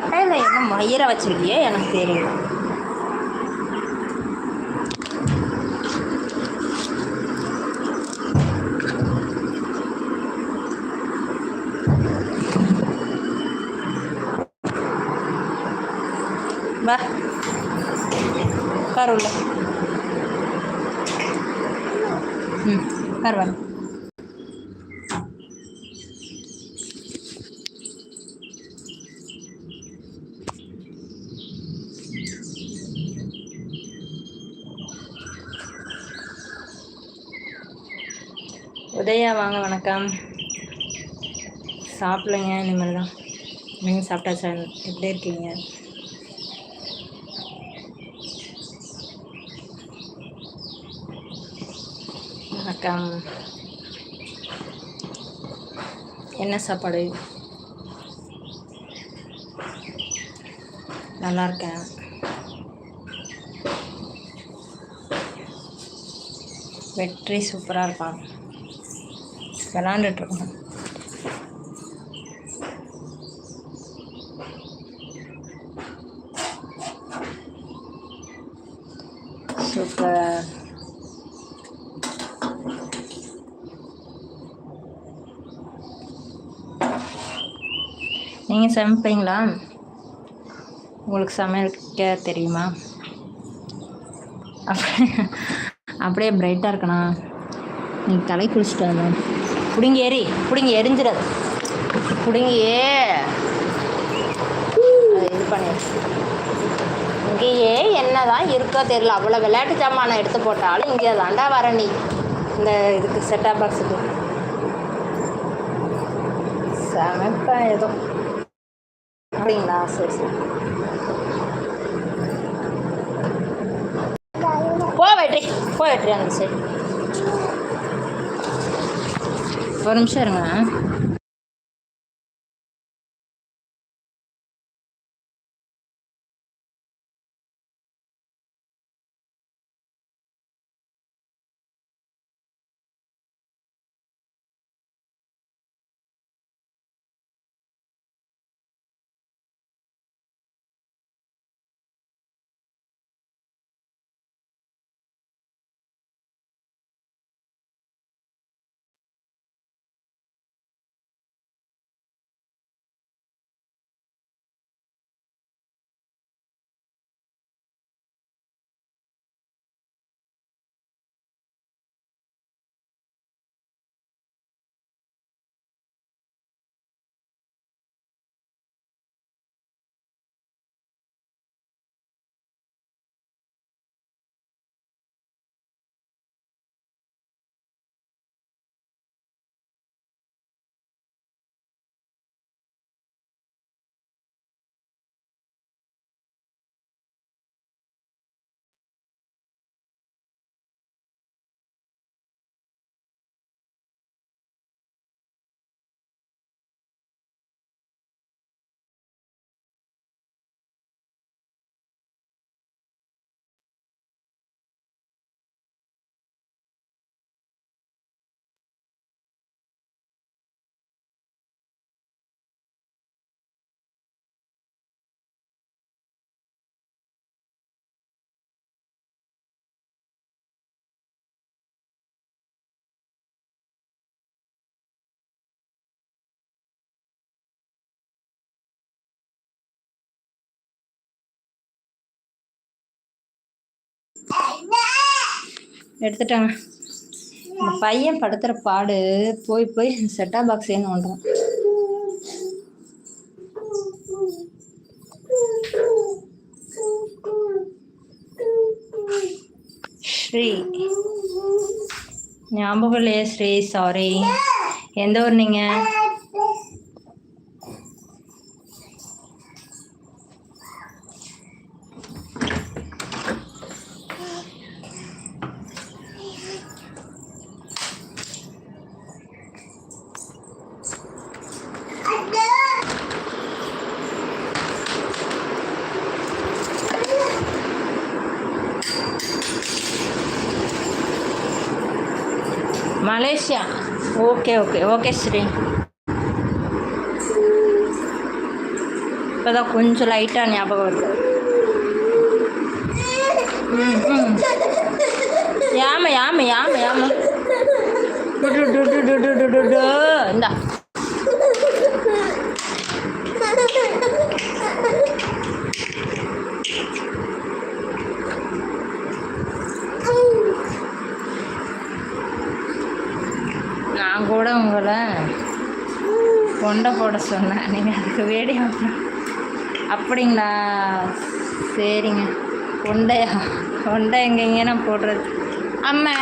சட்டையில் என்ன மயிரை வச்சிருக்கியே? எனக்கு தெரியும் வா. உட்கார் உள்ள. ம் உட்கார் வாங்க உதயா வாங்க வணக்கம். சாப்பிடலைங்க இனிமேல் தான் நீங்கள் சாப்பிட்டாச்சா? எப்படி இருக்கீங்க? வணக்கம். என்ன சாப்பாடு? நல்லா இருக்கேன். வெற்றி சூப்பராக இருப்பான். விளாண்டுட்ருக்கோம். சூப்பர். நீங்கள் சமைப்பீங்களா? உங்களுக்கு சமைக்க தெரியுமா? அப்படியே அப்படியே பிரைட்டாக இருக்கணும். நீங்கள் தலை குளிச்சுட்டு வந்தோம் பிடுங்கி எறி பிடுங்கி எரிஞ்சிடாது. பிடுங்கியே. இது பண்ணி இங்கேயே என்னதான் இருக்கோ தெரியல. அவ்வளோ விளையாட்டு சாமானை எடுத்து போட்டாலும் இங்கே தாண்டா வர நீ. இந்த இதுக்கு செட்டாப் பாக்ஸுக்கு சமைப்பேன் ஏதோ. அப்படிங்களா? சரி சரி. போ வெற்றி. போ வெற்றி அந்த சரி. ஒரு நிமிஷம் இருங்க. எடுத்துட்டாங்க. இந்த பையன் படுத்துகிற பாடு போய் போய் செட்டா பாக்ஸ் ஏன்னு ஒன்றான் ஸ்ரீ. ஞாபகம் இல்லையே ஸ்ரீ சாரி எந்த ஊர் நீங்கள் Malaysia okay okay okay Sri இப்போ தான் கொஞ்சம் லைட்டாக ஞாபகம் வருது யாம யாம யாம யாம இந்தா நான் கூட உங்களை கொண்டை போட சொன்னேன். நீங்கள் அதுக்கு வேடி அப்படிங்களா? சரிங்க. கொண்டையா கொண்டை எங்கெங்க நான் போடுறது. அம்மா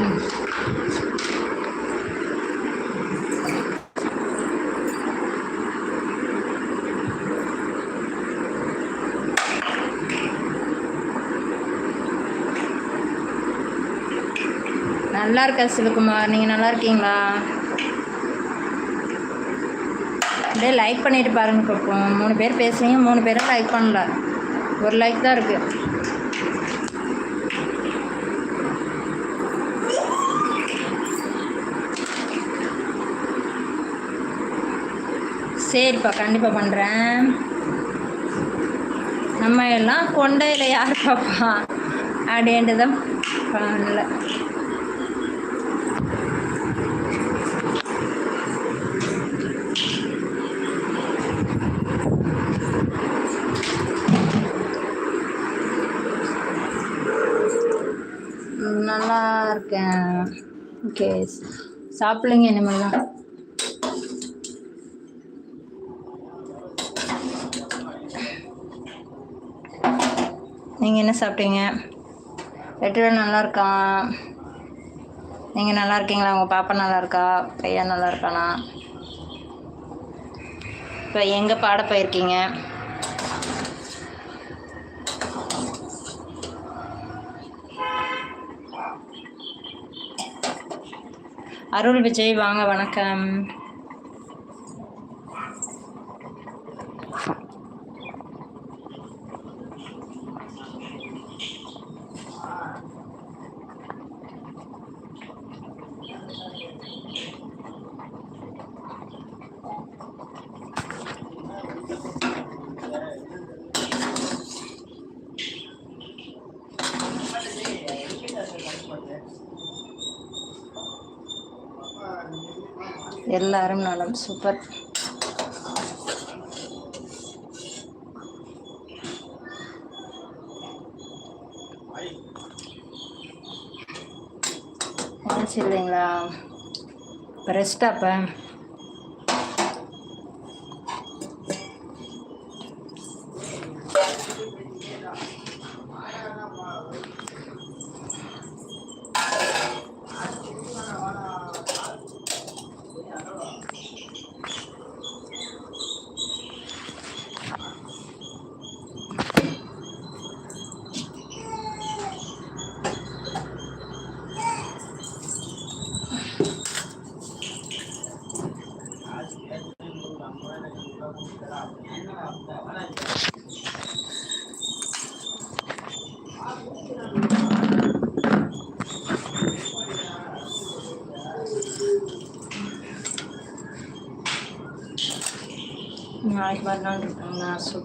ம். நல்லா இருக்கா சிவகுமார். நீங்கள் நல்லா இருக்கீங்களா அப்படியே லைக் பண்ணிட்டு பாருங்க பார்ப்போம் மூணு பேர் பேசுகிறீங்க மூணு பேரும் லைக் பண்ணல. ஒரு லைக் தான் இருக்கு. சரிப்பா கண்டிப்பாக பண்ணுறேன் நம்ம எல்லாம் கொண்டையில் யார் பாப்பா? அப்படின்ட்டு தான் பண்ணல ம், நல்லா இருக்கேன். ஓகே சாப்பிடுங்க இனிமேல் நீங்கள் என்ன சாப்பிட்டீங்க? வெற்றிவேல் நல்லா இருக்கான் நீங்கள் நல்லா இருக்கீங்களா உங்கள் பாப்பா நல்லா இருக்கா பையன் நல்லா இருக்கானா இப்போ எங்கே பாட போயிருக்கீங்க? அருள் விஜய் வாங்க வணக்கம். எல்லாரும் நலம். சூப்பர். சரிங்களா. இப்போ ரெஸ்டாப்பேன்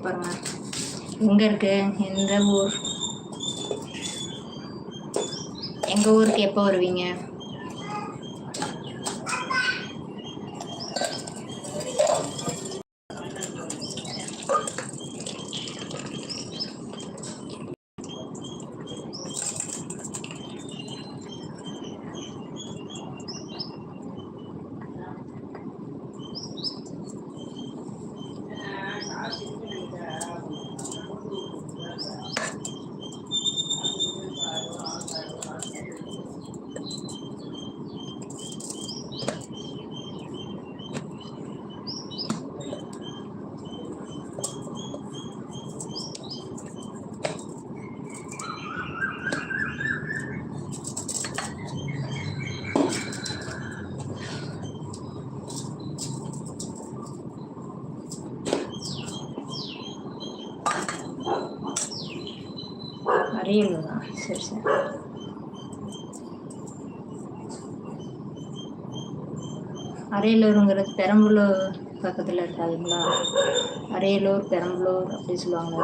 சூப்பருங்க எங்கே இருக்கு எந்த ஊர். எங்கள் ஊருக்கு எப்போ வருவீங்க அரியலூரா சரி சரி அரியலூருங்கிறது பெரம்பலூர் பக்கத்தில் இருக்காதுங்களா? அரியலூர் பெரம்பலூர் அப்படி சொல்லுவாங்க.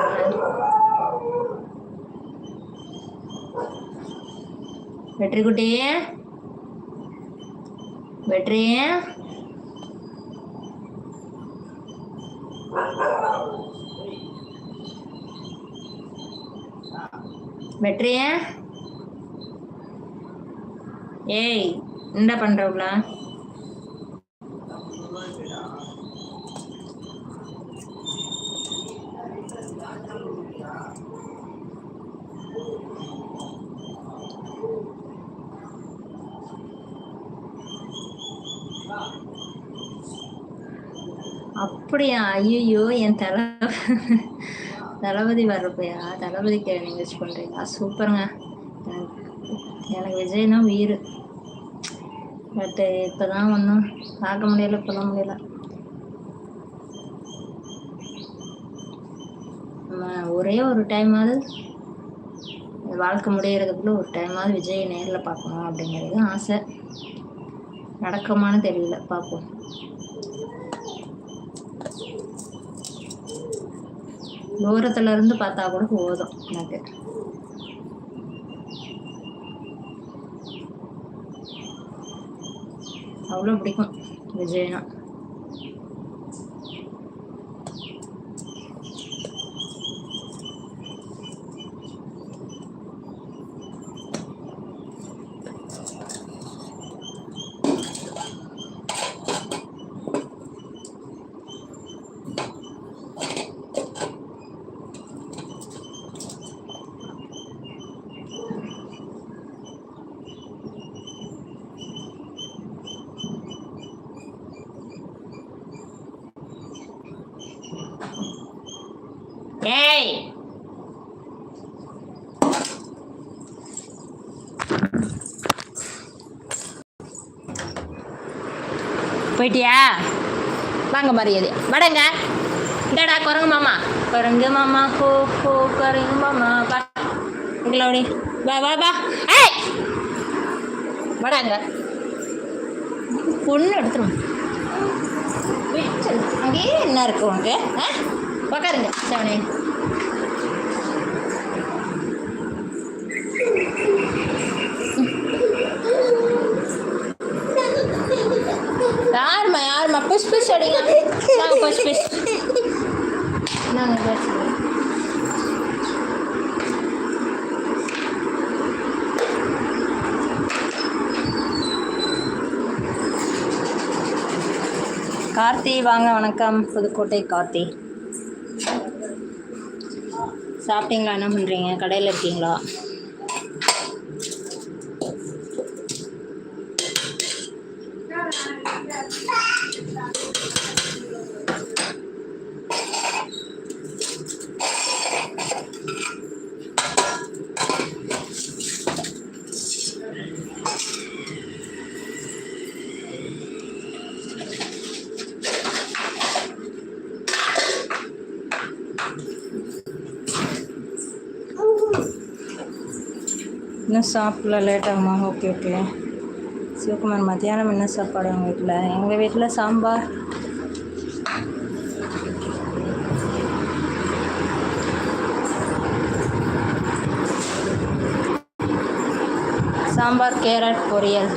வெற்றி? குட்டி வெற்றி? வெற்றிய ஏய் என்ன பண்றவுல அப்படியா? ஐயோ என் தலை தளபதி வர்றப்பையா தளபதிக்கு நீங்கள் பண்ணுறீங்களா சூப்பருங்க. எனக்கு விஜய்னா உயிர். பட்டு இப்போ தான் ஒன்றும் பார்க்க முடியல சொல்ல முடியல. நம்ம ஒரே ஒரு டைமாவது வாழ்க்கை முடியறதுக்குள்ள ஒரு டைமாவது விஜய் நேரில் பார்க்கணும் அப்படிங்கிறது ஆசை. நடக்குமான்னு தெரியல பார்ப்போம். தூரத்துல இருந்து பார்த்தா கூட போதும் எனக்கு. அவ்வளோ பிடிக்கும் விஜய்னா ஏய் போயிட்டியா? வாங்க மரியாதை. வடங்க. இந்தடா குரங்கு மாமா. குரங்கு மாமா ஹோ ஹோ குரங்கு மாமா. வா. உங்களோட வா வா வா. ஏய்! வடாங்க. பொண்ணு எடுத்துரும்? அங்கேயே என்ன இருக்கு உனக்கு? ஆ? உக்காருங்க சவனே. புஷ் புஷ் அடிங்க புஷ் புஷ் நாங்கள் புஷ் கார்த்தி வாங்க வணக்கம். புதுக்கோட்டை கார்த்தி. சாப்பிட்டீங்களா? என்ன பண்ணுறீங்க கடையில் இருக்கீங்களா? சாப்பிடல லேட் ஆகுமா? ஓகே ஓகே சிவகுமார் மத்தியானம் என்ன சாப்பாடு உங்கள் வீட்டில் எங்கள் வீட்டில் சாம்பார். சாம்பார் கேரட் பொரியல்.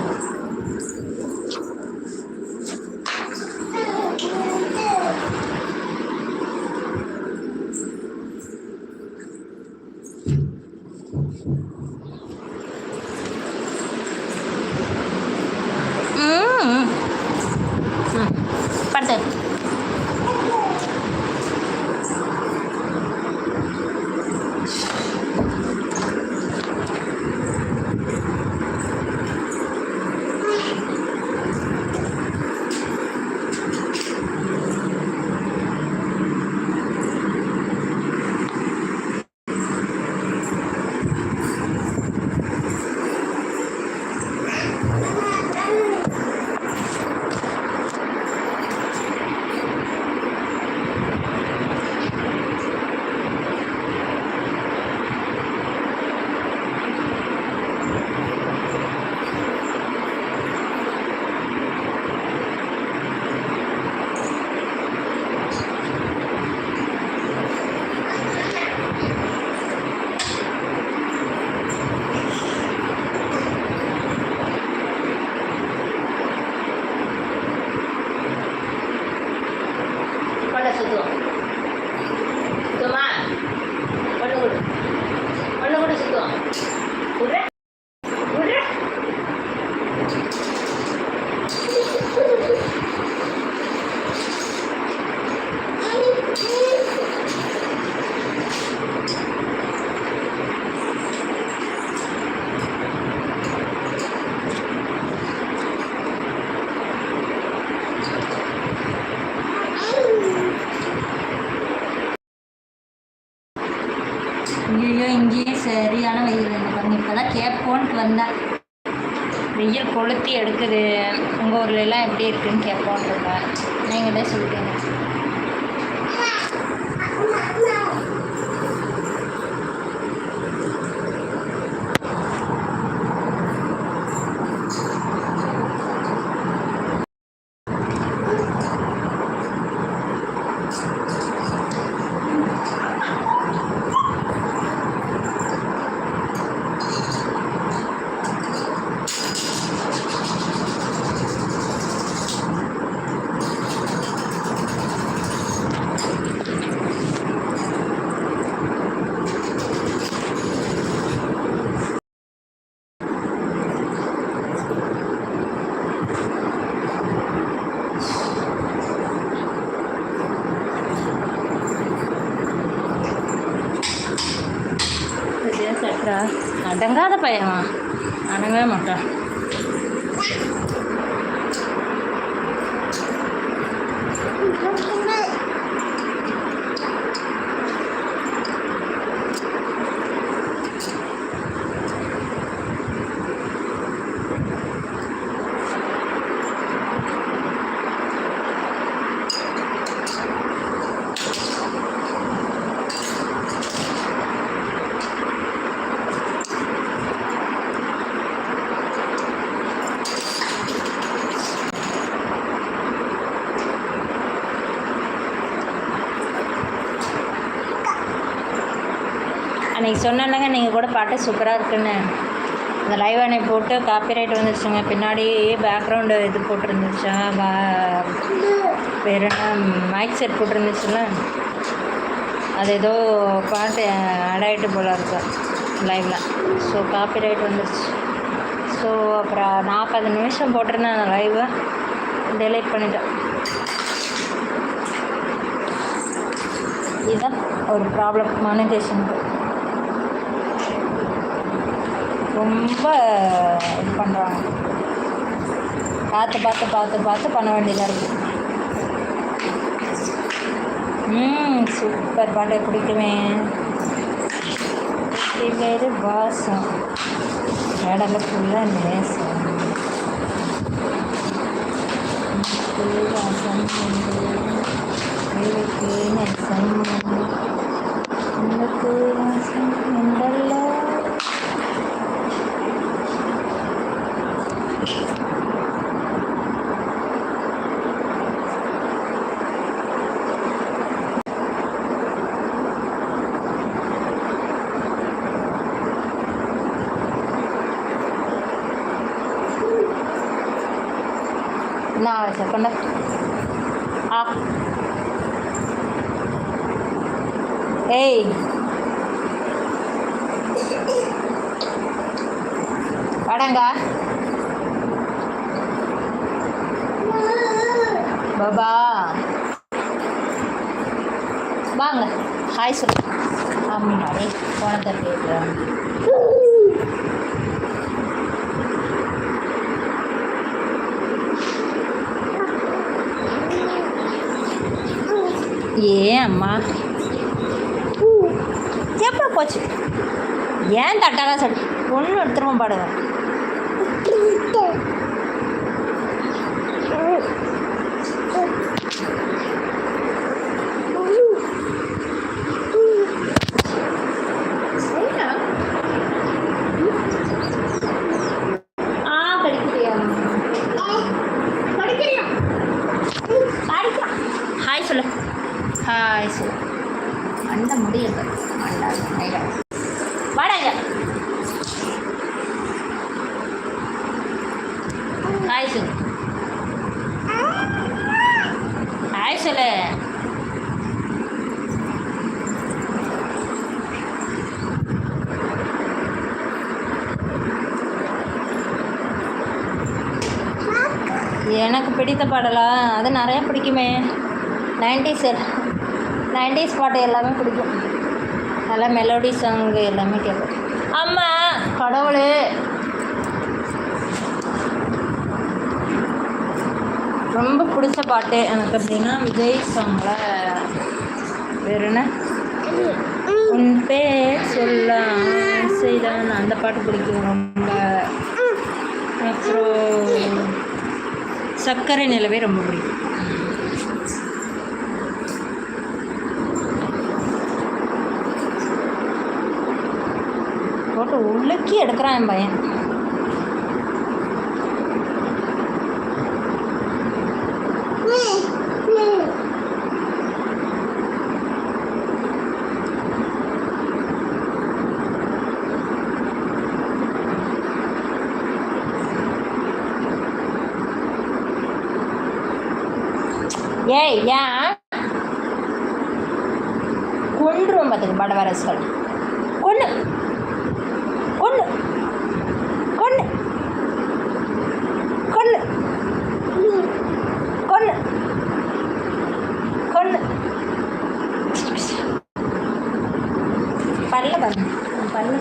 அடங்காத பையன் சொன்னேன்லங்க நீங்கள் கூட பாட்டு சூப்பராக இருக்குன்னு. அந்த லைவ் அணை போட்டு காப்பிரைட் வந்துருச்சுங்க. பின்னாடி பேக்ரவுண்டு இது போட்டிருந்துச்சா? பா வேறு என்ன மைக் செட் போட்டிருந்துச்சுல அது ஏதோ பாட்டு ஆட் ஆகிட்டு போல இருக்கு லைவில் ஸோ காப்பிரைட் வந்துருச்சு. ஸோ அப்புறம் நாற்பது நிமிஷம் போட்டிருந்தேன் அந்த லைவை டெலீட் பண்ணிட்டேன். இதுதான் ஒரு ப்ராப்ளம் மானிட்டேஷனுக்கு ரொம்ப இது பண்ணுறாங்க பார்த்து பார்த்து பார்த்து பார்த்து பண்ண வேண்டியதாக இருக்குது ம் சூப்பர் பாட்டு பிடிக்குமே. பேர் வாசம். இடம் ஃபுல்லாக நேசம். வாசம் உண்டு, நேசம் உண்டு. வாசம் நான் செகண்ட் ஆ. ஏய். வாடங்க பாபா. வாங்க. ஹாய் சொல்லு ஏ அம்மா எப்போ போச்சு? ஏன் தட்டாக சட்டி ஒன்று எடுத்துருவோம் பாடுவேன் ஆ படிக்கிறியா படிக்கிறியா படிக்கலாம் ஹாய் சொல்லு ஹாய் சொல்லு அண்ட முடியல அண்டா வாடாங்க ஹாய் சொல்லு ஹாய் சொல்லு எனக்கு பிடித்த பாடலா? அது நிறைய பிடிக்குமே. நைன்டிஸ் நைன்டிஸ் பாட்டு எல்லாமே பிடிக்கும். நல்லா மெலோடி சாங் எல்லாமே கேட்பேன். அம்மா கடவுளே. ரொம்ப பிடிச்ச பாட்டு எனக்கு அப்படின்னா விஜய் சாங்கில் வேறு என்ன? உன் பேர் சொல்ல செய்தான் அந்த பாட்டு பிடிக்கும் ரொம்ப. அப்புறம் சர்க்கரை நிலவே ரொம்ப பிடிக்கும். போட்டு உள்ளக்கி எடுக்கிறான் என் பையன். ஏய் ஏன் கொன்றும் பார்த்துக்கு படவரசல் கொன்று கொன்று கொன்று கொன்று கொன்று கொன்று பல்ல பாருங்க பல்ல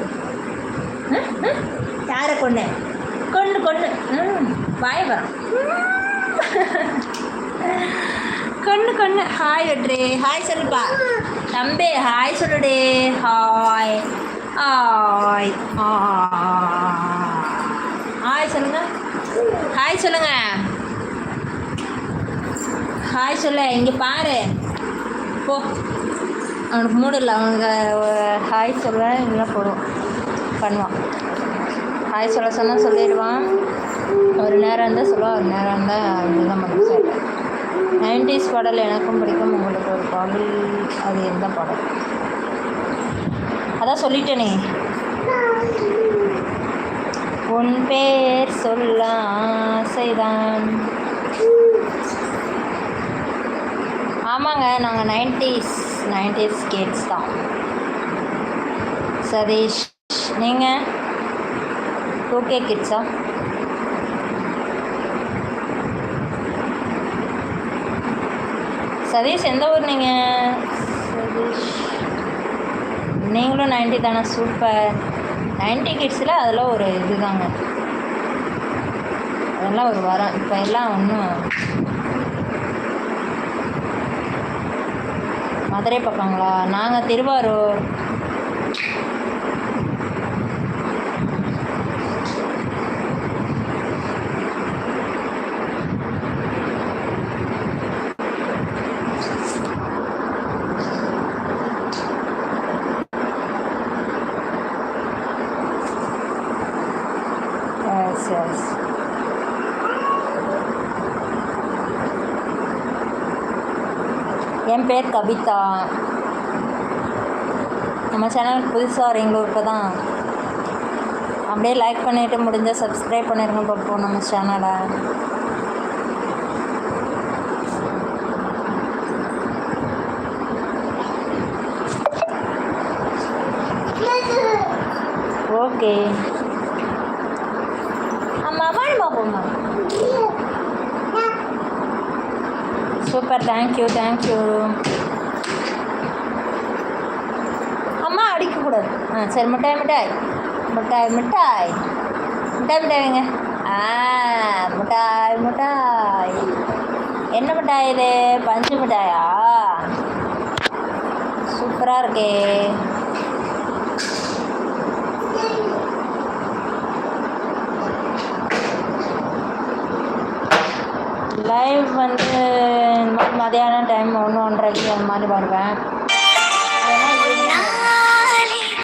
யாரை கொண்டு கொண்டு கொண்டு ம் வாய வரோம் கொண்டு கொண்டு ஹாய் ஹாய் சொல்லுப்பா தம்பி ஹாய் சொல்லுடே. ஹாய் ஹாய் ஹாய் சொல்லுங்க. ஹாய் சொல்லுங்க. ஹாய் சொல்ல. இங்கே பாரு. போ. அவனுக்கு மூடு இல்லை. அவனுக்கு ஹாய் சொல்ல இதெல்லாம் போடுவான் பண்ணுவான். ஹாய் சொல்ல சொன்னால் சொல்லிடுவான். ஒரு நேரம் இருந்தால் சொல்லுவான். ஒரு நேரம் இருந்தால் இதுதான் பண்ணுவான். நைன்டிஸ் பாடல் எனக்கும் பிடிக்கும். உங்களுக்கு ஒரு பாடல் அது எந்த பாடல்? அதான் சொல்லிட்டேனே. உன் பேர் சொல்ல ஆசைதான். ஆமாங்க நாங்கள் நைன்டிஸ் நைன்டிஸ் கிட்ஸ் தான். சதீஷ் நீங்கள் ஓகே கிட்ஸா சதீஷ் எந்த ஊர் நீங்கள் சதீஷ் நீங்களும் நைன்டி தானே சூப்பர். நைன்டி கிட்ஸில் அதெல்லாம் ஒரு இதுதாங்க. அதெல்லாம் ஒரு வரம். இப்போ எல்லாம் ஒன்றும் மதுரை பக்கங்களா? நாங்கள் திருவாரூர் எஸ் எஸ் என் பேர் கவிதா. நம்ம சேனலுக்கு புதுசாக வரீங்களோ இப்போ தான் அப்படியே லைக் பண்ணிவிட்டு முடிஞ்சால் சப்ஸ்கிரைப் பண்ணிருங்க பார்ப்போம் நம்ம சேனலை ஓகே அம்மா வாழுமா போம்மா சூப்பர் தேங்க்யூ தேங்க்யூ அம்மா அடிக்கக்கூடாது ஆ சரி மிட்டாய் மிட்டாய் மிட்டாய் மிட்டாய் மிட்டாய் மிட்டாய் வைங்க ஆ மிட்டாய் மிட்டாய் என்ன மிட்டாய் இது பஞ்சு மிட்டாயா சூப்பராக இருக்கே லைவ் வந்து இந்த மாதிரி மதியானம் டைம் ஒன்று ஒன்றரைக்கு அந்த மாதிரி வருவேன்